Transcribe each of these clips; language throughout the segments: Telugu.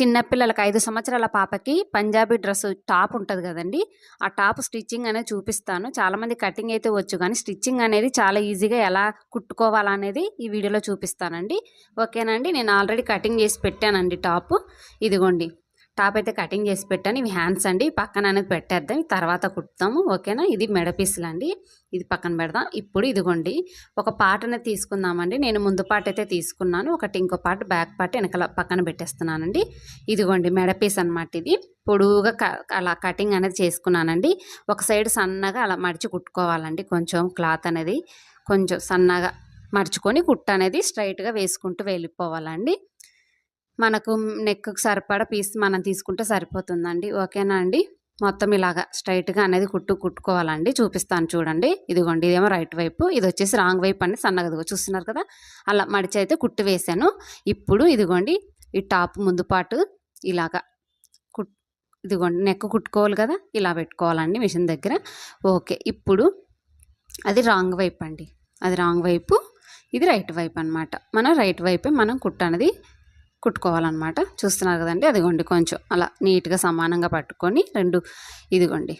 చిన్నపిల్లలకి ఐదు సంవత్సరాల పాపకి పంజాబీ డ్రెస్ టాప్ ఉంటుంది కదండి. ఆ టాప్ స్టిచ్చింగ్ అనేది చూపిస్తాను. చాలామంది కటింగ్ అయితే వచ్చు కానీ స్టిచ్చింగ్ అనేది చాలా ఈజీగా ఎలా కుట్టుకోవాలనేది ఈ వీడియోలో చూపిస్తానండి. ఓకేనండి నేను ఆల్రెడీ కటింగ్ చేసి పెట్టానండి టాప్. ఇదిగోండి. టాప్ అయితే కటింగ్ చేసి పెట్టాను. ఇవి హ్యాండ్స్ అండి. పక్కన అనేది పెట్టేద్దాం. తర్వాత కుడతాము ఓకేనా? ఇది మెడ పీసులు అండి. ఇది పక్కన పెడదాం. ఇప్పుడు ఇదిగోండి. ఒక పార్ట్ అనేది తీసుకుందామండి. నేను ముందు పార్ట్ అయితే తీసుకున్నాను. ఒకటి ఇంకో పార్ట్ బ్యాక్ పార్ట్ వెనకాల పక్కన పెట్టేస్తున్నానండి. ఇదిగోండి మెడ పీస్ అనమాట ఇది. పొడువుగా క అలా కటింగ్ అనేది చేసుకున్నానండి. ఒక సైడ్ సన్నగా అలా మడిచి కుట్టుకోవాలండి. కొంచెం క్లాత్ అనేది కొంచెం సన్నగా మర్చుకొని కుట్ట అనేది స్ట్రైట్గా వేసుకుంటూ వెళ్ళిపోవాలండి. మనకు నెక్కు సరిపడా పీస్ మనం తీసుకుంటే సరిపోతుందండి. ఓకేనా అండి? మొత్తం ఇలాగా స్ట్రైట్గా అనేది కుట్టు కుట్టుకోవాలండి. చూపిస్తాను చూడండి. ఇదిగోండి ఇదేమో రైట్ వైపు. ఇది వచ్చేసి రాంగ్ వైపు అండి. సన్నగా చూస్తున్నారు కదా? అలా మడిచి అయితే కుట్టు వేసాను. ఇప్పుడు ఇదిగోండి ఈ టాప్ ముందు పాటు ఇలాగా కుట్ ఇదిగోండి నెక్ కుట్టుకోవాలి కదా? ఇలా పెట్టుకోవాలండి మిషన్ దగ్గర. ఓకే ఇప్పుడు అది రాంగ్ వైపు అండి. అది రాంగ్ వైపు. ఇది రైట్ వైపు అనమాట మనం రైట్ వైపే మనం కుట్టు అనేది కుట్టుకోవాలన్నమాట. చూస్తున్నారు కదండి? అదిగోండి కొంచెం అలా నీట్గా సమానంగా పట్టుకొని రెండు ఇదిగోండి.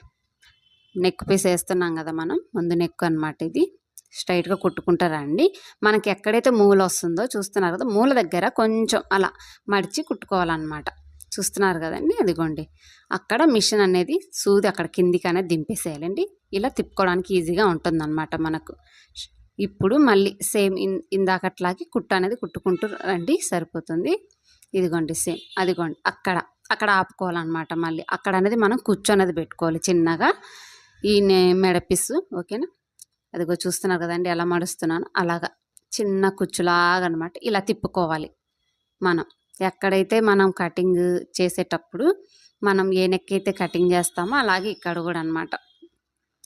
నెక్ పీస్ వేస్తున్నాం కదా మనం ముందు నెక్ అనమాట ఇది. స్ట్రైట్గా కుట్టుకుంటారండి మనకి ఎక్కడైతే మూల వస్తుందో చూస్తున్నారు కదా మూల దగ్గర కొంచెం అలా మడిచి కుట్టుకోవాలన్నమాట. చూస్తున్నారు కదండి? అదిగోండి. అక్కడ మిషన్ అనేది సూది అక్కడ కిందికి అనేది దింపేసేయాలండి. ఇలా తిప్పుకోవడానికి ఈజీగా ఉంటుందన్నమాట మనకు. ఇప్పుడు మళ్ళీ సేమ్ ఇన్ ఇందాకట్లాగే కుట్టు అనేది కుట్టుకుంటూ రండి సరిపోతుంది. ఇదిగోండి సేమ్ అదిగోండి అక్కడ అక్కడ ఆపుకోవాలన్నమాట మళ్ళీ. అక్కడ అనేది మనం కుచ్చు పెట్టుకోవాలి చిన్నగా. ఈ మెడపిస్ ఓకేనా? అదిగో చూస్తున్నారు కదండి ఎలా మడుస్తున్నాను. అలాగా చిన్న కుచ్చులాగా అనమాట ఇలా తిప్పుకోవాలి మనం. ఎక్కడైతే మనం కటింగ్ చేసేటప్పుడు మనం ఏ నెక్ అయితే కటింగ్ చేస్తామో అలాగే ఇక్కడ కూడా అనమాట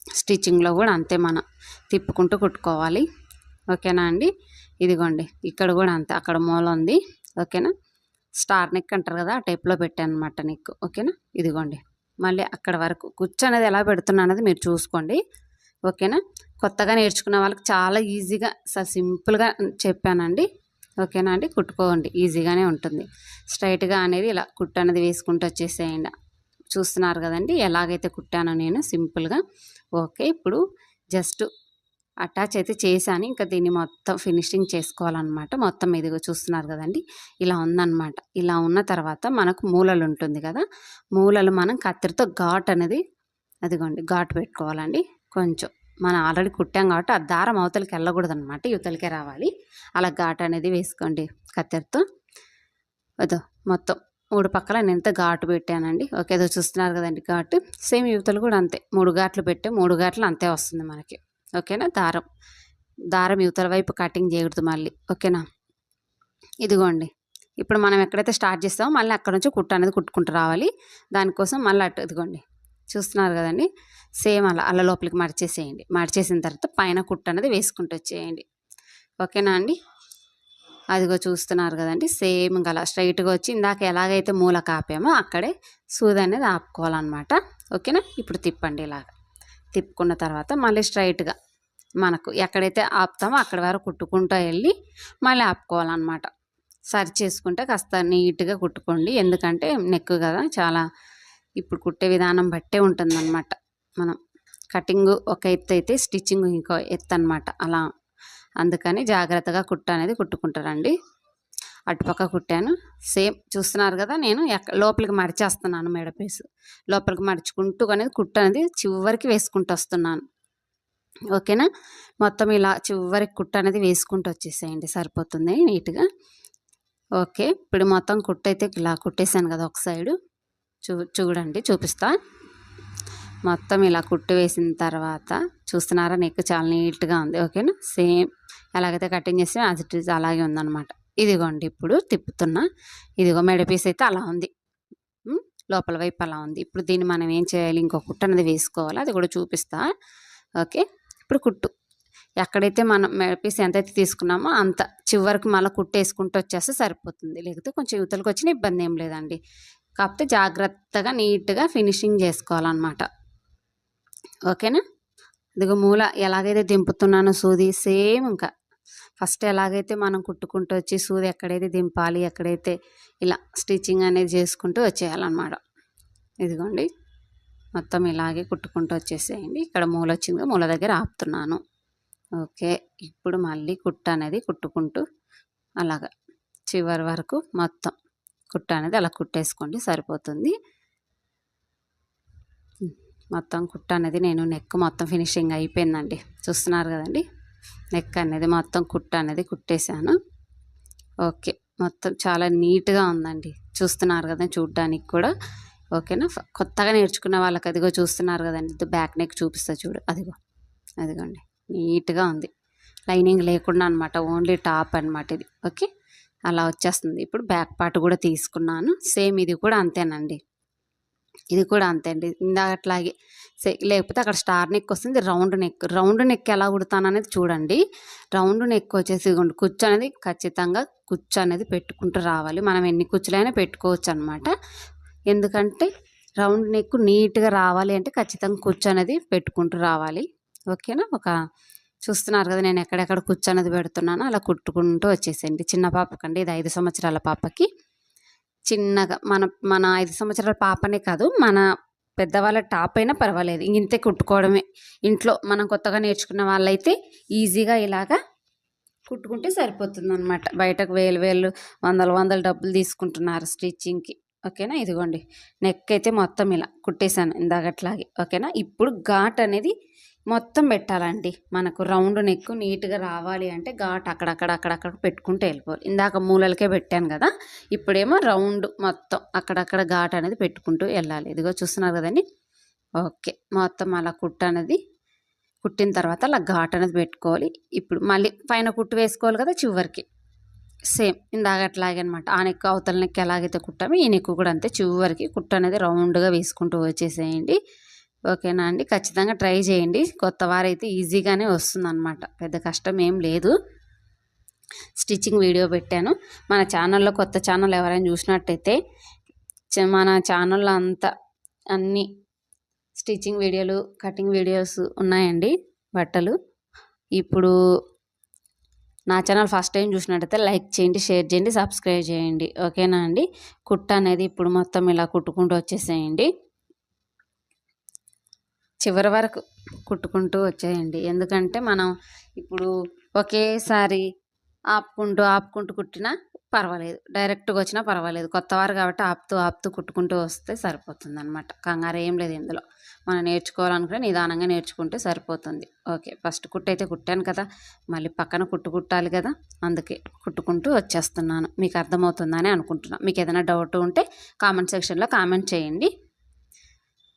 స్టిచ్చింగ్లో కూడా అంతే మనం తిప్పుకుంటూ కుట్టుకోవాలి. ఓకేనా అండి? ఇదిగోండి ఇక్కడ కూడా అంతే అక్కడ మూల ఉంది. ఓకేనా? స్టార్ నెక్ అంటారు కదా ఆ టైప్లో పెట్టాను అనమాట నెక్. ఓకేనా? ఇదిగోండి మళ్ళీ అక్కడ వరకు కుచ్చు అనేది ఎలా పెడుతున్నా అనేది మీరు చూసుకోండి. ఓకేనా? కొత్తగా నేర్చుకున్న వాళ్ళకి చాలా ఈజీగా సింపుల్గా చెప్పానండి. ఓకేనా అండి? కుట్టుకోండి ఈజీగానే ఉంటుంది. స్ట్రైట్గా అనేది ఇలా కుట్టు అనేది వేసుకుంటూ వచ్చేసేయండి. చూస్తున్నారు కదండి. ఎలాగైతే కుట్టానో నేను సింపుల్గా. ఓకే ఇప్పుడు జస్ట్ అటాచ్ అయితే చేశాను. ఇంకా దీన్ని మొత్తం ఫినిషింగ్ చేసుకోవాలన్నమాట. మొత్తం ఇదిగో చూస్తున్నారు కదండి. ఇలా ఉందన్నమాట. ఇలా ఉన్న తర్వాత మనకు మూలలు ఉంటుంది కదా. మూలలు మనం కత్తిరితో ఘాట్ అనేది అదిగోండి ఘాట్ పెట్టుకోవాలండి. కొంచెం. మనం ఆల్రెడీ కుట్టాం కాబట్టి ఆ దారం అవతలకి వెళ్ళకూడదు అనమాట యువతలకే రావాలి. అలా ఘాట్ అనేది వేసుకోండి కత్తెరతో. అదో మొత్తం. మూడు పక్కల నేను ఎంత ఘాటు పెట్టానండి. ఓకే ఏదో చూస్తున్నారు కదండి ఘాటు. సేమ్ యువతలు కూడా అంతే. మూడు ఘాట్లు పెట్టే మూడు ఘాట్లు అంతే వస్తుంది మనకి. ఓకేనా? దారం. దారం యువతల వైపు కటింగ్ చేయకూడదు మళ్ళీ. ఓకేనా? ఇదిగోండి. ఇప్పుడు మనం ఎక్కడైతే స్టార్ట్ చేస్తామో మళ్ళీ అక్కడ నుంచి కుట్ట అనేది కుట్టుకుంటూ రావాలి. దానికోసం మళ్ళీ అటు ఇదిగోండి. చూస్తున్నారు కదండి? సేమ్ అలా అలా లోపలికి మడిచేసేయండి. మడిచేసిన తర్వాత పైన కుట్ట అనేది వేసుకుంటూ వచ్చేయండి. ఓకేనా అండి? అదిగో చూస్తున్నారు కదండి సేమ్ గల స్ట్రైట్గా వచ్చి ఇందాక ఎలాగైతే మూల కాపామో అక్కడే సూది అనేది ఆపుకోవాలన్నమాట. ఓకేనా? ఇప్పుడు తిప్పండి ఇలాగ. తిప్పుకున్న తర్వాత మళ్ళీ స్ట్రైట్గా మనకు ఎక్కడైతే ఆపుతామో అక్కడ వరకు కుట్టుకుంటూ వెళ్ళి మళ్ళీ ఆపుకోవాలన్నమాట. సరి చేసుకుంటే కాస్త నీట్గా కుట్టుకోండి. ఎందుకంటే నెక్ కదా చాలా ఇప్పుడు కుట్టే విధానం బట్టే ఉంటుందన్నమాట. మనం కటింగ్ ఒక ఎత్తు అయితే స్టిచ్చింగ్ ఇంకో ఎత్తు అనమాట అలా అందుకని జాగ్రత్తగా కుట్ట అనేది కుట్టుకుంటారండి. అటుపక్క కుట్టాను. సేమ్ చూస్తున్నారు కదా నేను లోపలికి మడిచేస్తున్నాను మెడపీసు లోపలికి మడుచుకుంటూ అనేది కుట్ట అనేది చివరికి వేసుకుంటూ వస్తున్నాను. ఓకేనా? మొత్తం ఇలా చివరికి కుట్ట అనేది వేసుకుంటూ వచ్చేసేయండి. సరిపోతుంది నీట్గా. ఓకే. ఇప్పుడు మొత్తం కుట్ట అయితే ఇలా కుట్టేసాను కదా ఒక సైడు. చూ చూడండి చూపిస్తా. మొత్తం ఇలా కుట్టు వేసిన తర్వాత చూస్తున్నారా నీకు చాలా నీట్గా ఉంది. ఓకేనా? సేమ్ ఎలాగైతే కటింగ్ చేస్తే అది ఇట్ ఈజ్ అలాగే ఉందన్నమాట. ఇదిగోండి ఇప్పుడు తిప్పుతున్నా. ఇదిగో మెడ పీస్ అయితే అలా ఉంది. లోపల వైపు అలా ఉంది. ఇప్పుడు దీన్ని మనం ఏం చేయాలి? ఇంకో కుట్టు అనేది వేసుకోవాలి. అది కూడా చూపిస్తా. ఓకే ఇప్పుడు కుట్టు. ఎక్కడైతే మనం మెడపీస్ ఎంతైతే తీసుకున్నామో అంత చివరికి మళ్ళీ కుట్టు వేసుకుంటూ వచ్చేస్తే సరిపోతుంది. లేకపోతే కొంచెం యువతలకు వచ్చిన ఇబ్బంది ఏం లేదండి. కాకపోతే జాగ్రత్తగా నీట్గా ఫినిషింగ్ చేసుకోవాలన్నమాట. ఓకేనా? ఇదిగో మూల ఎలాగైతే దింపుతున్నానో సూది సేమ్ ఇంకా. ఫస్ట్ ఎలాగైతే మనం కుట్టుకుంటూ వచ్చి సూది ఎక్కడైతే దింపాలి ఎక్కడైతే ఇలా స్టిచ్చింగ్ అనేది చేసుకుంటూ వచ్చేయాలన్నమాట. ఇదిగోండి. మొత్తం ఇలాగే కుట్టుకుంటూ వచ్చేసేయండి. ఇక్కడ మూల వచ్చింది మూల దగ్గర ఆపుతున్నాను. ఓకే. ఇప్పుడు మళ్ళీ కుట్ట అనేది కుట్టుకుంటూ అలాగా చివరి వరకు మొత్తం కుట్ట అనేది అలా కుట్టేసుకోండి. సరిపోతుంది. మొత్తం కుట్ట అనేది నేను నెక్ మొత్తం ఫినిషింగ్ అయిపోయిందండి. చూస్తున్నారు కదండి? నెక్ అనేది మొత్తం కుట్ట అనేది కుట్టేశాను. ఓకే. మొత్తం చాలా నీట్గా ఉందండి. చూస్తున్నారు కదా చూడడానికి కూడా. ఓకేనా? కొత్తగా నేర్చుకున్న వాళ్ళకి అదిగో చూస్తున్నారు కదండి. బ్యాక్ నెక్ చూపిస్తా చూడు. అదిగో. అదిగోండి. నీట్గా ఉంది. లైనింగ్ లేకుండా అనమాట ఓన్లీ టాప్ అనమాట ఇది. ఓకే? అలా వచ్చేస్తుంది. ఇప్పుడు బ్యాక్ పార్ట్ కూడా తీసుకున్నాను. సేమ్ ఇది కూడా అంతేనండి. ఇది కూడా అంతే అండి. ఇందాకట్లాగే లేకపోతే అక్కడ స్టార్ నెక్ వస్తుంది. రౌండ్ నెక్ రౌండ్ నెక్ ఎలా కుడతాను అనేది చూడండి. రౌండ్ నెక్ వచ్చేసి కుచ్చు అనేది ఖచ్చితంగా కుచ్చు అనేది పెట్టుకుంటూ రావాలి. మనం ఎన్ని కుచ్చులైనా పెట్టుకోవచ్చు అనమాట ఎందుకంటే రౌండ్ నెక్ నీట్గా రావాలి అంటే ఖచ్చితంగా కుచ్చు అనేది పెట్టుకుంటూ రావాలి. ఓకేనా? ఒక చూస్తున్నారు కదా నేను ఎక్కడెక్కడ కుచ్చు అనేది పెడుతున్నానో అలా కుట్టుకుంటూ వచ్చేసేయండి. చిన్న పాపకండి ఇది ఐదు సంవత్సరాల పాపకి. చిన్నగా మన మన ఐదు సంవత్సరాల పాపనే కాదు మన పెద్దవాళ్ళ టాప్ అయినా పర్వాలేదు. ఇంతే కుట్టుకోవడమే. ఇంట్లో మనం కొత్తగా నేర్చుకున్న వాళ్ళైతే ఈజీగా ఇలాగా కుట్టుకుంటే సరిపోతుంది అనమాట బయటకు వేలు వేలు వందల వందల డబ్బులు తీసుకుంటున్నారు స్టిచ్చింగ్కి. ఓకేనా? ఇదిగోండి. నెక్ అయితే మొత్తం ఇలా కుట్టేశాను ఇందాకట్లాగే. ఓకేనా? ఇప్పుడు ఘాట్ అనేది మొత్తం పెట్టాలండి. మనకు రౌండ్ నెక్ నీట్గా రావాలి అంటే ఘాట్ అక్కడక్కడ అక్కడక్కడ పెట్టుకుంటూ వెళ్ళిపోవాలి. ఇందాక మూలలకే పెట్టాను కదా ఇప్పుడేమో రౌండ్ మొత్తం అక్కడక్కడ ఘాట్ అనేది పెట్టుకుంటూ వెళ్ళాలి. ఇదిగో చూస్తున్నారు కదండి? ఓకే మొత్తం అలా కుట్ట అనేది కుట్టిన తర్వాత అలా ఘాట్ అనేది పెట్టుకోవాలి. ఇప్పుడు మళ్ళీ పైన కుట్టు వేసుకోవాలి కదా చివరికి. సేమ్ ఇందాక అట్లాగే అనమాట ఆ నెక్కు అవతల నెక్కు ఎలాగైతే కుట్టామో ఈ నెక్కు కూడా అంతే. చివరికి కుట్టు అనేది రౌండ్గా వేసుకుంటూ వచ్చేసేయండి. ఓకేనా అండి? ఖచ్చితంగా ట్రై చేయండి. కొత్త వారైతే ఈజీగానే వస్తుందన్నమాట. పెద్ద కష్టం ఏం లేదు. స్టిచ్చింగ్ వీడియో పెట్టాను. మన ఛానల్లో కొత్త ఛానల్ ఎవరైనా చూసినట్టయితే మన ఛానల్లో అంతా అన్ని స్టిచ్చింగ్ వీడియోలు కటింగ్ వీడియోస్ ఉన్నాయండి. బట్టలు. ఇప్పుడు నా ఛానల్ ఫస్ట్ టైం చూసినట్టయితే లైక్ చేయండి షేర్ చేయండి సబ్స్క్రైబ్ చేయండి. ఓకేనా అండి? కుట్ట అనేది ఇప్పుడు మొత్తం ఇలా కుట్టుకుంటూ వచ్చేసేయండి. చివరి వరకు కుట్టుకుంటూ వచ్చేయండి. ఎందుకంటే మనం ఇప్పుడు ఒకేసారి ఆపుకుంటూ ఆపుకుంటూ కుట్టినా పర్వాలేదు. డైరెక్ట్గా వచ్చినా పర్వాలేదు. కొత్తవారు కాబట్టి ఆపుతూ ఆపుతూ కుట్టుకుంటూ వస్తే సరిపోతుంది అనమాట కంగారు ఏం లేదు ఇందులో. మనం నేర్చుకోవాలనుకుంటే నిదానంగా నేర్చుకుంటే సరిపోతుంది. ఓకే. ఫస్ట్ కుట్టు అయితే కుట్టాను కదా. మళ్ళీ పక్కన కుట్టు కుట్టాలి కదా. అందుకే కుట్టుకుంటూ వచ్చేస్తున్నాను. మీకు అర్థమవుతుందని అనుకుంటున్నాను మీకు ఏదైనా డౌట్ ఉంటే కామెంట్ సెక్షన్లో కామెంట్ చేయండి.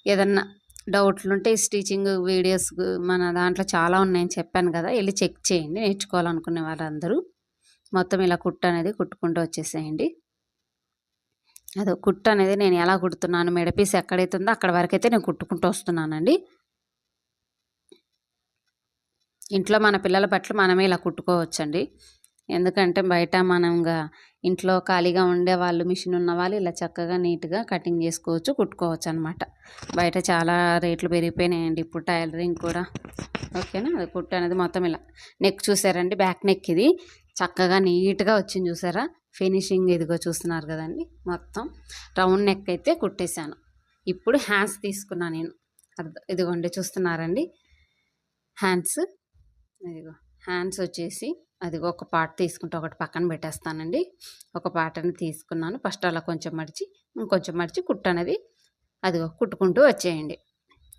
ఏదన్నా డౌట్లు ఉంటే స్టిచింగ్ వీడియోస్ మన దాంట్లో చాలా ఉన్నాయని చెప్పాను కదా వెళ్ళి చెక్ చేయండి. నేర్చుకోవాలనుకునే వాళ్ళందరూ మొత్తం ఇలా కుట్టు అనేది కుట్టుకుంటూ వచ్చేసేయండి. అదో కుట్టు అనేది నేను ఎలా కుడుతున్నాను మెడపీస్ ఎక్కడైతే ఉందో అక్కడ వరకైతే నేను కుట్టుకుంటూ వస్తున్నానండి. ఇంట్లో మన పిల్లల బట్టలు మనమే ఇలా కుట్టుకోవచ్చండి. ఎందుకంటే బయట మనంగా ఇంట్లో ఖాళీగా ఉండే వాళ్ళు మిషన్ ఉన్న వాళ్ళు ఇలా చక్కగా నీట్గా కటింగ్ చేసుకోవచ్చు కుట్టుకోవచ్చు అనమాట బయట చాలా రేట్లు పెరిగిపోయినాయండి ఇప్పుడు టైలరింగ్ కూడా. ఓకేనా? అది కుట్టు అనేది మొత్తం ఇలా. నెక్ చూసారండి? బ్యాక్ నెక్ ఇది. చక్కగా నీట్గా వచ్చింది చూసారా? ఫినిషింగ్ ఇదిగో చూస్తున్నారు కదండి? మొత్తం రౌండ్ నెక్ అయితే కుట్టేశాను. ఇప్పుడు హ్యాండ్స్ తీసుకున్నా నేను. ఇదిగోండి చూస్తున్నారండి? హ్యాండ్స్. ఇదిగో హ్యాండ్స్ వచ్చేసి అది ఒక పాట తీసుకుంటే ఒకటి పక్కన పెట్టేస్తానండి. ఒక పార్ట్ని తీసుకున్నాను. ఫస్ట్ అలా కొంచెం మడిచి ఇంకొంచెం మడిచి కుట్టు అనేది అది కుట్టుకుంటూ వచ్చేయండి.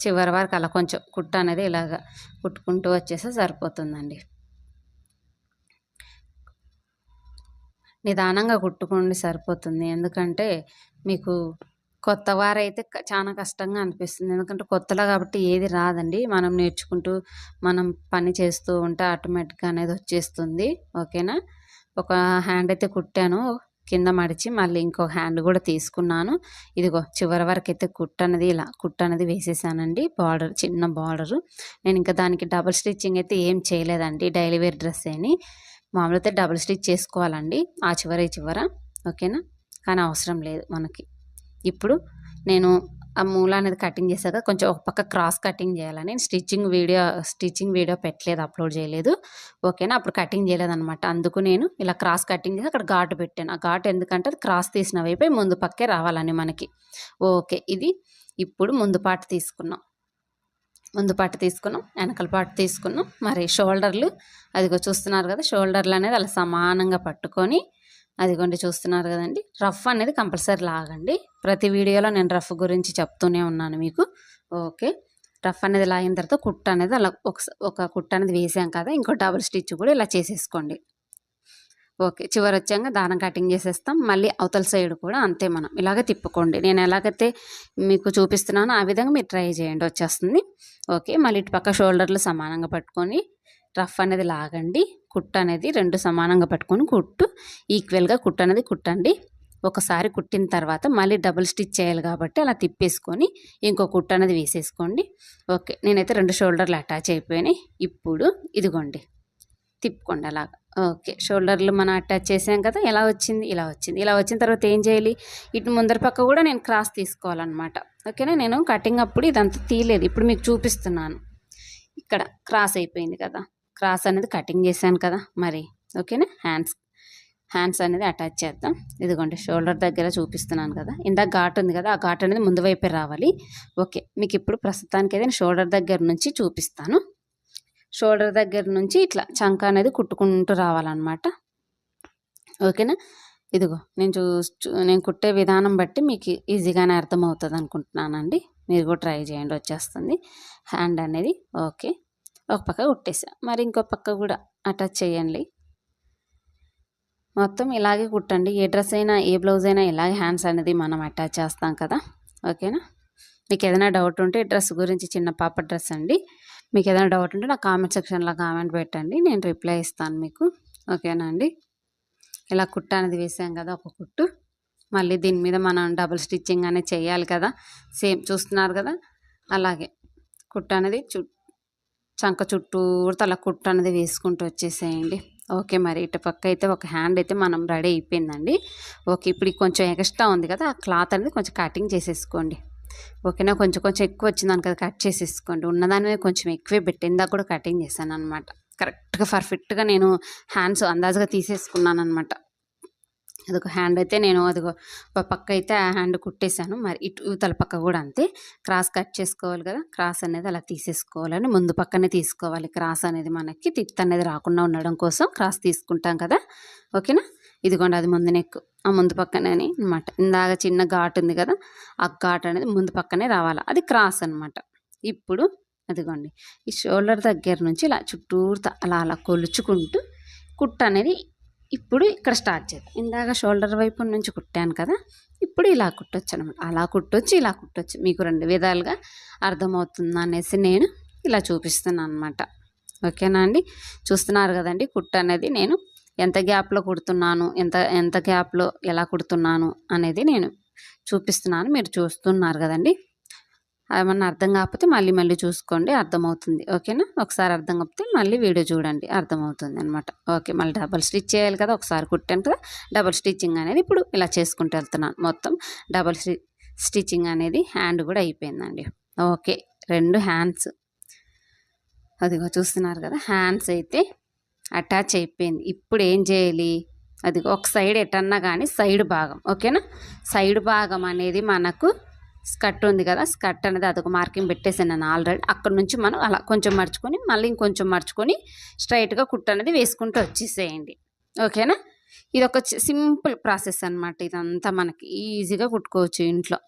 చివరి వరకు అలా కొంచెం కుట్టు అనేది ఇలాగ కుట్టుకుంటూ వచ్చేస్తే సరిపోతుందండి. నిదానంగా కుట్టుకోండి సరిపోతుంది. ఎందుకంటే మీకు కొత్త వారైతే చాలా కష్టంగా అనిపిస్తుంది. ఎందుకంటే కొత్తలో కాబట్టి ఏది రాదండి. మనం నేర్చుకుంటూ మనం పని చేస్తూ ఉంటే ఆటోమేటిక్గా అనేది వచ్చేస్తుంది. ఓకేనా? ఒక హ్యాండ్ అయితే కుట్టాను. కింద మడిచి మళ్ళీ ఇంకో హ్యాండ్ కూడా తీసుకున్నాను. ఇదిగో చివరి వరకు అయితే కుట్ట అనేది ఇలా కుట్ట అనేది వేసేసానండి. బార్డర్ చిన్న బార్డరు. నేను ఇంకా దానికి డబుల్ స్టిచ్చింగ్ అయితే ఏం చేయలేదండి. డైలీ వేర్ డ్రెస్ అని. మామూలు అయితే డబుల్ స్టిచ్ చేసుకోవాలండి. ఆ చివర ఈ చివర. ఓకేనా? కానీ అవసరం లేదు మనకి. ఇప్పుడు నేను ఆ మూల అనేది కటింగ్ చేశాక కొంచెం ఒక పక్క క్రాస్ కటింగ్ చేయాలని స్టిచ్చింగ్ వీడియో స్టిచ్చింగ్ వీడియో పెట్టలేదు అప్లోడ్ చేయలేదు. ఓకేనా? అప్పుడు కటింగ్ చేయలేదన్నమాట. అందుకు నేను ఇలా క్రాస్ కటింగ్ చేసి అక్కడ ఘాటు పెట్టాను. ఆ ఘాటు ఎందుకంటే అది క్రాస్ తీసిన వైపు ముందు పక్కే రావాలని మనకి. ఓకే ఇది ఇప్పుడు ముందు పాటు తీసుకున్నాం. ముందు పాటు తీసుకున్నాం వెనకల పాటు తీసుకున్నాం. మరి షోల్డర్లు అదిగో చూస్తున్నారు కదా షోల్డర్లు అనేది అలా సమానంగా పట్టుకొని అదిగోండి చూస్తున్నారు కదండి. రఫ్ అనేది కంపల్సరీ లాగండి. ప్రతి వీడియోలో నేను రఫ్ గురించి చెప్తూనే ఉన్నాను మీకు. ఓకే. రఫ్ అనేది లాగిన తర్వాత కుట్ట అనేది అలా ఒక ఒక కుట్ట అనేది వేసాం కదా ఇంకో డబుల్ స్టిచ్ కూడా ఇలా చేసేసుకోండి. ఓకే. చివరి వచ్చాక దారం కటింగ్ చేసేస్తాం. మళ్ళీ అవతల సైడ్ కూడా అంతే మనం. ఇలాగ తిప్పుకోండి. నేను ఎలాగైతే మీకు చూపిస్తున్నానో ఆ విధంగా మీరు ట్రై చేయండి. వచ్చేస్తుంది. ఓకే. మళ్ళీ ఇటు పక్క షోల్డర్లు సమానంగా పట్టుకొని రఫ్ అనేది లాగండి. కుట్టు అనేది రెండు సమానంగా పట్టుకొని కుట్టు. ఈక్వల్గా కుట్టు అనేది కుట్టండి. ఒకసారి కుట్టిన తర్వాత మళ్ళీ డబుల్ స్టిచ్ చేయాలి కాబట్టి అలా తిప్పేసుకొని ఇంకో కుట్టు అనేది వేసేసుకోండి. ఓకే నేనైతే రెండు షోల్డర్లు అటాచ్ అయిపోయినాయి. ఇప్పుడు ఇదిగోండి. తిప్పుకోండి అలాగా. ఓకే షోల్డర్లు మనం అటాచ్ చేసాం కదా ఎలా వచ్చింది? ఇలా వచ్చింది. ఇలా వచ్చిన తర్వాత ఏం చేయాలి? ఇటు ముందర పక్క కూడా నేను క్రాస్ తీసుకోవాలన్నమాట. ఓకేనా? నేను కటింగ్ అప్పుడు ఇదంతా తీయలేదు. ఇప్పుడు మీకు చూపిస్తున్నాను. ఇక్కడ క్రాస్ అయిపోయింది కదా. క్రాస్ అనేది కటింగ్ చేశాను కదా మరి. ఓకేనా? హ్యాండ్స్ హ్యాండ్స్ అనేది అటాచ్ చేద్దాం. ఇదిగోండి షోల్డర్ దగ్గర చూపిస్తున్నాను కదా. ఇందాక ఘాట్ ఉంది కదా ఆ ఘాట్ అనేది ముందు వైపే రావాలి. ఓకే మీకు ఇప్పుడు ప్రస్తుతానికి అయితే షోల్డర్ దగ్గర నుంచి చూపిస్తాను. షోల్డర్ దగ్గర నుంచి ఇట్లా చంక అనేది కుట్టుకుంటూ రావాలన్నమాట. ఓకేనా? ఇదిగో నేను చూ నేను కుట్టే విధానం బట్టి మీకు ఈజీగానే అర్థమవుతుంది అనుకుంటున్నానండి మీరు కూడా ట్రై చేయండి వచ్చేస్తుంది. హ్యాండ్ అనేది ఓకే. ఒక పక్క కుట్టేసా. మరి ఇంకో పక్క కూడా అటాచ్ చేయండి. మొత్తం ఇలాగే కుట్టండి. ఏ డ్రెస్ అయినా ఏ బ్లౌజ్ అయినా ఇలాగే హ్యాండ్స్ అనేది మనం అటాచ్ చేస్తాం కదా. ఓకేనా? మీకు ఏదైనా డౌట్ ఉంటే డ్రెస్ గురించి చిన్న పాప డ్రెస్ అండి. మీకు ఏదైనా డౌట్ ఉంటే నా కామెంట్ సెక్షన్లో కామెంట్ పెట్టండి. నేను రిప్లై ఇస్తాను మీకు. ఓకేనా అండి? ఇలా కుట్ట అనేది వేసాం కదా ఒక కుట్టు. మళ్ళీ దీని మీద మనం డబుల్ స్టిచ్చింగ్ అనేది చేయాలి కదా. సేమ్ చూస్తున్నారు కదా? అలాగే కుట్ట అనేది చు చంక చుట్టూరు తల కుట్టు అనేది వేసుకుంటూ వచ్చేసేయండి. ఓకే మరి ఇటు పక్క అయితే ఒక హ్యాండ్ అయితే మనం రెడీ అయిపోయిందండి. ఓకే ఇప్పుడు కొంచెం ఎక్స్ట్రా ఉంది కదా ఆ క్లాత్ అనేది కొంచెం కటింగ్ చేసేసుకోండి. ఓకేనా కొంచెం కొంచెం ఎక్కువ వచ్చిందని కదా కట్ చేసేసుకోండి. ఉన్నదాని మీద కొంచెం ఎక్కువే పెట్టి ఇందాక కూడా కటింగ్ చేశాను అనమాట కరెక్ట్గా పర్ఫెక్ట్గా నేను హ్యాండ్స్ అందాజుగా తీసేసుకున్నాను అనమాట అదొక హ్యాండ్ అయితే నేను అదిగో ఒక పక్క అయితే ఆ హ్యాండ్ కుట్టేశాను. మరి ఇటు తల పక్క కూడా అంతే. క్రాస్ కట్ చేసుకోవాలి కదా. క్రాస్ అనేది అలా తీసేసుకోవాలని ముందు పక్కనే తీసుకోవాలి. క్రాస్ అనేది మనకి తిత్ అనేది రాకుండా ఉండడం కోసం క్రాస్ తీసుకుంటాం కదా. ఓకేనా ఇదిగోండి అది ముందు నెక్ ఆ ముందు పక్కనే అనమాట ఇందాక చిన్న ఘాట్ ఉంది కదా. ఆ ఘాట్ అనేది ముందు పక్కనే రావాలి? అది క్రాస్ అనమాట ఇప్పుడు అదిగోండి. ఈ షోల్డర్ దగ్గర నుంచి ఇలా చుట్టూరు అలా అలా కొలుచుకుంటూ కుట్ట అనేది ఇప్పుడు ఇక్కడ స్టార్ట్ చేద్దాం. ఇందాక షోల్డర్ వైపు నుంచి కుట్టాను కదా ఇప్పుడు ఇలా కుట్టొచ్చు అనమాట అలా కుట్టొచ్చు ఇలా కుట్టొచ్చు. మీకు రెండు విధాలుగా అర్థమవుతుంది అనేసి నేను ఇలా చూపిస్తున్నాను అనమాట ఓకేనా అండి? చూస్తున్నారు కదండి కుట్ట అనేది నేను ఎంత గ్యాప్లో కుడుతున్నాను ఎంత ఎంత గ్యాప్లో ఎలా కుడుతున్నాను అనేది నేను చూపిస్తున్నాను. మీరు చూస్తున్నారు కదండి? ఏమన్నా అర్థం కాకపోతే మళ్ళీ మళ్ళీ చూసుకోండి అర్థమవుతుంది. ఓకేనా? ఒకసారి అర్థం కాకపోతే మళ్ళీ వీడియో చూడండి అర్థమవుతుంది అనమాట ఓకే మళ్ళీ డబల్ స్టిచ్ చేయాలి కదా ఒకసారి కుట్టాను కదా డబల్ స్టిచ్చింగ్ అనేది ఇప్పుడు ఇలా చేసుకుంటూ వెళ్తున్నాను. మొత్తం డబల్ స్టిచ్చింగ్ అనేది హ్యాండ్ కూడా అయిపోయిందండి. ఓకే రెండు హ్యాండ్స్. అదిగో చూస్తున్నారు కదా హ్యాండ్స్ అయితే అటాచ్ అయిపోయింది. ఇప్పుడు ఏం చేయాలి? అది ఒక సైడ్ ఎటన్నా కానీ సైడ్ భాగం ఓకేనా? సైడ్ భాగం అనేది మనకు స్కర్ట్ ఉంది కదా స్కర్ట్ అనేది అదొక మార్కింగ్ పెట్టేసాను నేను ఆల్రెడీ. అక్కడ నుంచి మనం అలా కొంచెం మర్చుకొని మళ్ళీ ఇంకొంచెం మర్చుకొని స్ట్రైట్గా కుట్ట అనేది వేసుకుంటూ వచ్చేసేయండి. ఓకేనా? ఇది ఒక సింపుల్ ప్రాసెస్ అనమాట ఇదంతా మనకి. ఈజీగా కుట్టుకోవచ్చు ఇంట్లో.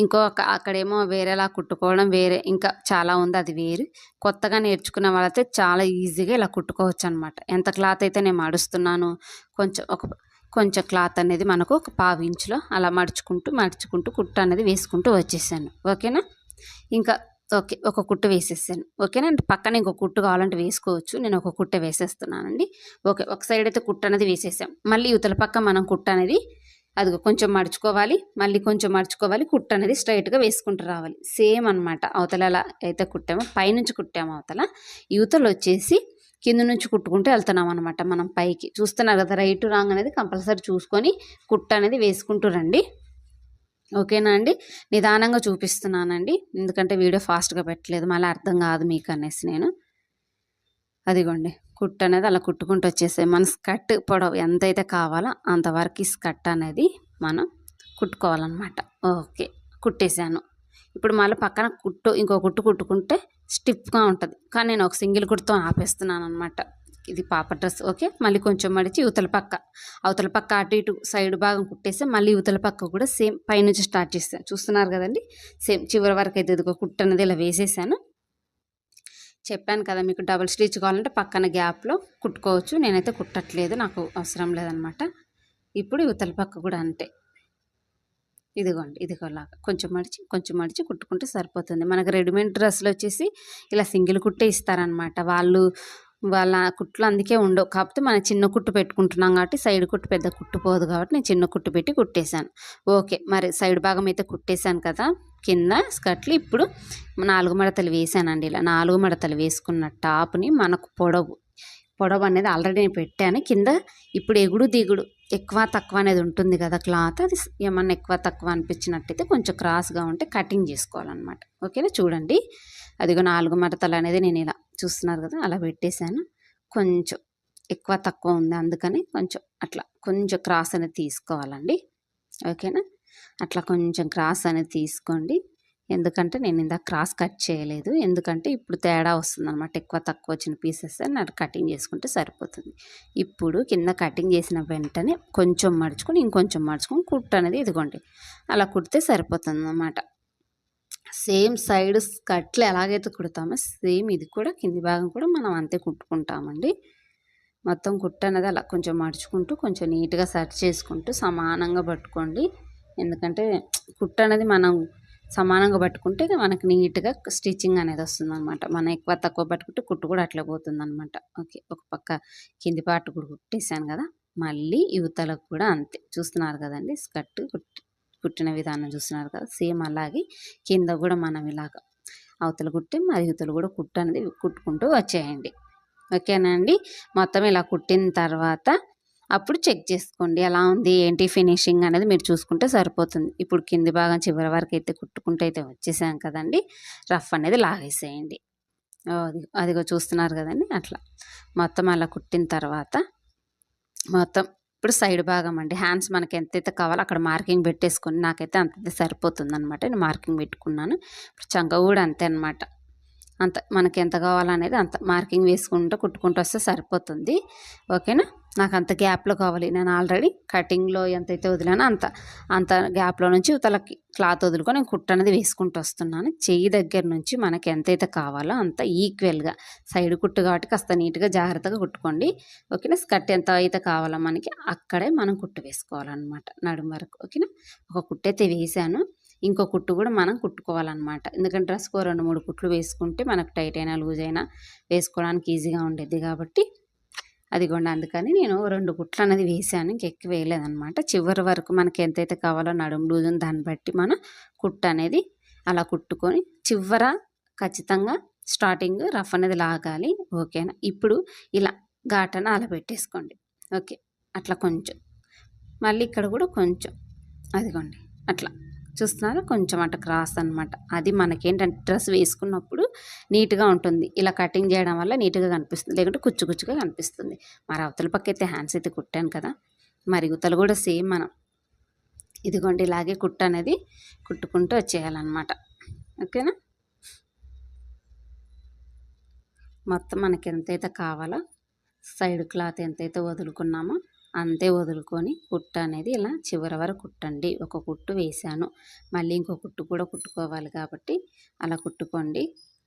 ఇంకో అక్కడేమో వేరేలా కుట్టుకోవడం వేరే ఇంకా చాలా ఉంది అది వేరు. కొత్తగా నేర్చుకున్న వాళ్ళైతే చాలా ఈజీగా ఇలా కుట్టుకోవచ్చు అనమాట ఎంత క్లాత్ అయితే నేను మడుస్తున్నాను కొంచెం ఒక కొంచెం క్లాత్ అనేది మనకు ఒక పావు ఇంచులో అలా మడుచుకుంటూ మడుచుకుంటూ కుట్ట అనేది వేసుకుంటూ వచ్చేసాను. ఓకేనా? ఇంకా ఓకే ఒక కుట్టు వేసేసాను. ఓకేనా? అంటే పక్కన ఇంకో కుట్టు కావాలంటే వేసుకోవచ్చు. నేను ఒక కుట్ట వేసేస్తున్నానండి. ఓకే ఒక సైడ్ అయితే కుట్ట అనేది వేసేసాం. మళ్ళీ యువతల పక్క మనం కుట్ట అనేది అది కొంచెం మడుచుకోవాలి. మళ్ళీ కొంచెం మడుచుకోవాలి. కుట్ట అనేది స్ట్రైట్గా వేసుకుంటూ రావాలి. సేమ్ అనమాట అవతల ఎలా అయితే కుట్టామో పైనుంచి కుట్టాము అవతల యువతలు వచ్చేసి కింద నుంచి కుట్టుకుంటూ వెళ్తున్నాం అనమాట మనం పైకి. చూస్తున్నారు కదా రైట్ రాంగ్ అనేది కంపల్సరీ చూసుకొని కుట్ట అనేది వేసుకుంటూ రండి. ఓకేనా అండి? నిదానంగా చూపిస్తున్నానండి. ఎందుకంటే వీడియో ఫాస్ట్గా పెట్టలేదు మళ్ళీ అర్థం కాదు మీకు అనేసి నేను. అదిగోండి కుట్టు అనేది అలా కుట్టుకుంటూ వచ్చేసాయి. మన స్కర్ట్ పొడవు ఎంతైతే కావాలో అంతవరకు స్కర్ట్ అనేది మనం కుట్టుకోవాలన్నమాట. ఓకే కుట్టేశాను. ఇప్పుడు మళ్ళీ పక్కన కుట్టు ఇంకో కుట్టు కుట్టుకుంటే స్టిఫ్గా ఉంటుంది. కానీ నేను ఒక సింగిల్ కుర్తో ఆపేస్తున్నాను అనమాట ఇది పాప డ్రెస్ ఓకే? మళ్ళీ కొంచెం మడిచి యువతల పక్క. అవతల పక్క అటు ఇటు సైడ్ భాగం కుట్టేస్తే మళ్ళీ యువతల పక్క కూడా సేమ్ పైనుంచి స్టార్ట్ చేస్తాను చూస్తున్నారు కదండి? సేమ్ చివరి వరకు అయితే ఇదిగో కుట్టు అనేది ఇలా వేసేసాను. చెప్పాను కదా మీకు డబుల్ స్టిచ్ కావాలంటే పక్కన గ్యాప్లో కుట్టుకోవచ్చు. నేనైతే కుట్టట్లేదు నాకు అవసరం లేదనమాట ఇప్పుడు యువతల పక్క కూడా అంతే. ఇదిగోండి ఇదిగోలాగా. కొంచెం మడిచి కొంచెం మడిచి కుట్టుకుంటే సరిపోతుంది. మనకు రెడీమేడ్ డ్రెస్సులు వచ్చేసి ఇలా సింగిల్ కుట్టే ఇస్తారనమాట వాళ్ళు వాళ్ళ కుట్లు అందుకే ఉండవు. కాకపోతే మనం చిన్న కుట్టు పెట్టుకుంటున్నాం కాబట్టి సైడ్ కుట్టు పెద్ద కుట్టు పోదు కాబట్టి నేను చిన్న కుట్టు పెట్టి కుట్టేశాను. ఓకే మరి సైడ్ భాగం అయితే కుట్టేశాను కదా. కింద స్కర్ట్లు ఇప్పుడు నాలుగు మడతలు వేసానండి ఇలా. నాలుగు మడతలు వేసుకున్న టాప్ని మనకు పొడవు పొడవు అనేది ఆల్రెడీ నేను పెట్టాను. కింద ఇప్పుడు ఎగుడు దిగుడు ఎక్కువ తక్కువ అనేది ఉంటుంది కదా క్లాత్. అది ఏమన్నా ఎక్కువ తక్కువ అనిపించినట్టయితే కొంచెం క్రాస్గా ఉంటే కటింగ్ చేసుకోవాలన్నమాట. ఓకేనా? చూడండి. అదిగో నాలుగు మడతలు అనేది నేను ఇలా చూస్తున్నారు కదా అలా పెట్టేశాను. కొంచెం ఎక్కువ తక్కువ ఉంది అందుకని కొంచెం అట్లా కొంచెం క్రాస్ అనేది తీసుకోవాలండి. ఓకేనా? అట్లా కొంచెం క్రాస్ అనేది తీసుకోండి. ఎందుకంటే నేను ఇందాక క్రాస్ కట్ చేయలేదు. ఎందుకంటే ఇప్పుడు తేడా వస్తుంది అనమాట ఎక్కువ తక్కువ వచ్చిన పీసెస్ నాకు కటింగ్ చేసుకుంటే సరిపోతుంది. ఇప్పుడు కింద కటింగ్ చేసిన వెంటనే కొంచెం మడుచుకొని ఇంకొంచెం మడుచుకొని కుట్టు అనేది ఇదిగోండి. అలా కుడితే సరిపోతుంది అన్నమాట సేమ్ సైడ్ కట్లు ఎలాగైతే కుడతామో సేమ్ ఇది కూడా కింది భాగం కూడా మనం అంతే కుట్టుకుంటామండి. మొత్తం కుట్టు అనేది అలా కొంచెం మడుచుకుంటూ కొంచెం నీట్గా సెట్ చేసుకుంటూ సమానంగా పట్టుకోండి. ఎందుకంటే కుట్టు అనేది మనం సమానంగా పట్టుకుంటే మనకి నీట్గా స్టిచ్చింగ్ అనేది వస్తుంది అనమాట మనం ఎక్కువ తక్కువ పట్టుకుంటే కుట్టు కూడా అట్లా పోతుంది అనమాట ఓకే ఒక పక్క కింది పాటు కూడా కుట్టేసాను కదా మళ్ళీ యువతలకు కూడా అంతే. చూస్తున్నారు కదండి స్కర్ట్ కుట్టి కుట్టిన విధానం చూస్తున్నారు కదా సేమ్ అలాగే కింద కూడా మనం ఇలాగ అవతల కుట్టి మరి యువతలు కూడా కుట్టు అనేది కుట్టుకుంటూ వచ్చేయండి. ఓకేనా అండి? మొత్తం ఇలా కుట్టిన తర్వాత అప్పుడు చెక్ చేసుకోండి. ఎలా ఉంది? ఏంటి ఫినిషింగ్ అనేది మీరు చూసుకుంటే సరిపోతుంది. ఇప్పుడు కింది భాగం చివరి వరకు అయితే కుట్టుకుంటూ అయితే వచ్చేసాం కదండి. రఫ్ అనేది లాగేసేయండి. అదిగో చూస్తున్నారు కదండి. అట్లా. మొత్తం అలా కుట్టిన తర్వాత మొత్తం ఇప్పుడు సైడ్ భాగం అండి. హ్యాండ్స్ మనకి ఎంతైతే కావాలో అక్కడ మార్కింగ్ పెట్టేసుకొని నాకైతే అంతైతే సరిపోతుంది అనమాట నేను మార్కింగ్ పెట్టుకున్నాను. ఇప్పుడు చంక కూడా అంతే అనమాట అంత మనకి ఎంత కావాలనేది అంత మార్కింగ్ వేసుకుంటూ కుట్టుకుంటూ వస్తే సరిపోతుంది. ఓకేనా? నాకు అంత గ్యాప్లో కావాలి. నేను ఆల్రెడీ కటింగ్లో ఎంతైతే వదిలానో అంత అంత గ్యాప్లో నుంచి తలకి క్లాత్ వదులుకొని నేను కుట్టు అనేది వేసుకుంటూ వస్తున్నాను. చెయ్యి దగ్గర నుంచి మనకి ఎంతైతే కావాలో అంత ఈక్వల్గా సైడ్ కుట్టు కాబట్టి కాస్త నీట్గా జాగ్రత్తగా కుట్టుకోండి. ఓకేనా? స్కర్ట్ ఎంత అయితే కావాలో మనకి అక్కడే మనం కుట్టు వేసుకోవాలన్నమాట నడుము వరకు. ఓకేనా? ఒక కుట్టు అయితే వేసాను. ఇంకో కుట్టు కూడా మనం కుట్టుకోవాలన్నమాట. ఎందుకంటే డ్రెస్కో రెండు మూడు కుట్లు వేసుకుంటే మనకు టైట్ అయినా లూజ్ అయినా వేసుకోవడానికి ఈజీగా ఉండేది కాబట్టి అదిగోండి అందుకని నేను రెండు గుట్లు అనేది వేసాను ఇంకెక్కువ వేయలేదనమాట చివరి వరకు మనకి ఎంతైతే కావాలో నడుము లూజుని దాన్ని బట్టి మనం కుట్టు అనేది అలా కుట్టుకొని చివర ఖచ్చితంగా స్టార్టింగ్ రఫ్ అనేది లాగాలి. ఓకేనా? ఇప్పుడు ఇలా ఘాటన అలా పెట్టేసుకోండి. ఓకే? అట్లా కొంచెం. మళ్ళీ ఇక్కడ కూడా కొంచెం. అదిగోండి. అట్లా. చూస్తున్నారా కొంచెం అట క్రాస్ అనమాట అది మనకేంటంటే డ్రెస్ వేసుకున్నప్పుడు నీట్గా ఉంటుంది. ఇలా కటింగ్ చేయడం వల్ల నీట్గా కనిపిస్తుంది. లేకుంటే కుచ్చు కుచ్చుగా కనిపిస్తుంది. మరి అవతల పక్క అయితే హ్యాండ్స్ అయితే కుట్టాను కదా. మరి ఉతలు కూడా సేమ్ మనం. ఇదిగోండి ఇలాగే కుట్ట అనేది కుట్టుకుంటూ వచ్చేయాలన్నమాట. ఓకేనా? మొత్తం మనకి ఎంతైతే కావాలో సైడ్ క్లాత్ ఎంతైతే వదులుకున్నామో అంతే వదులుకొని కుట్టు అనేది ఇలా చివరి వరకు కుట్టండి. ఒక కుట్టు వేసాను మళ్ళీ ఇంకో కుట్టు కూడా కుట్టుకోవాలి కాబట్టి అలా కుట్టుకోండి.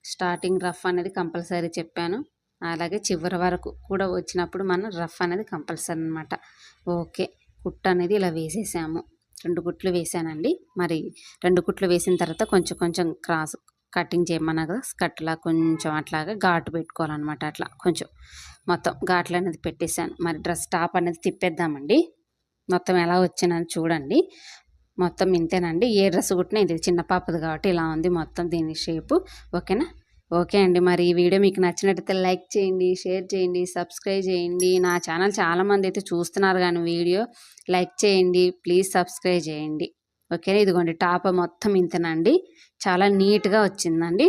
స్టార్టింగ్ రఫ్ అనేది కంపల్సరీ చెప్పాను. అలాగే చివరి వరకు కూడా వచ్చినప్పుడు మనం రఫ్ అనేది కంపల్సరీ అనమాట ఓకే. కుట్టు అనేది ఇలా వేసేసాము. రెండు కుట్లు వేసానండి మరి రెండు కుట్లు వేసిన తర్వాత కొంచెం కొంచెం క్రాస్ కటింగ్ చేయమనగా స్కట్లా కొంచెం అట్లాగా ఘాటు పెట్టుకోవాలన్నమాట అట్లా కొంచెం. మొత్తం ఘాట్లు అనేది పెట్టేశాను. మరి డ్రెస్ టాప్ అనేది తిప్పేద్దామండి. మొత్తం ఎలా వచ్చిందని చూడండి. మొత్తం ఇంతేనండి. ఏ డ్రెస్ కుట్టినా ఇది చిన్న పాపది కాబట్టి ఇలా ఉంది మొత్తం దీని షేపు ఓకేనా? ఓకే అండి. మరి ఈ వీడియో మీకు నచ్చినట్టయితే లైక్ చేయండి షేర్ చేయండి సబ్స్క్రైబ్ చేయండి. నా ఛానల్ చాలామంది అయితే చూస్తున్నారు కానీ వీడియో లైక్ చేయండి ప్లీజ్ సబ్స్క్రైబ్ చేయండి. ఓకేనా? ఇదిగోండి టాప్ మొత్తం ఇంతేనండి. చాలా నీట్గా వచ్చిందండి.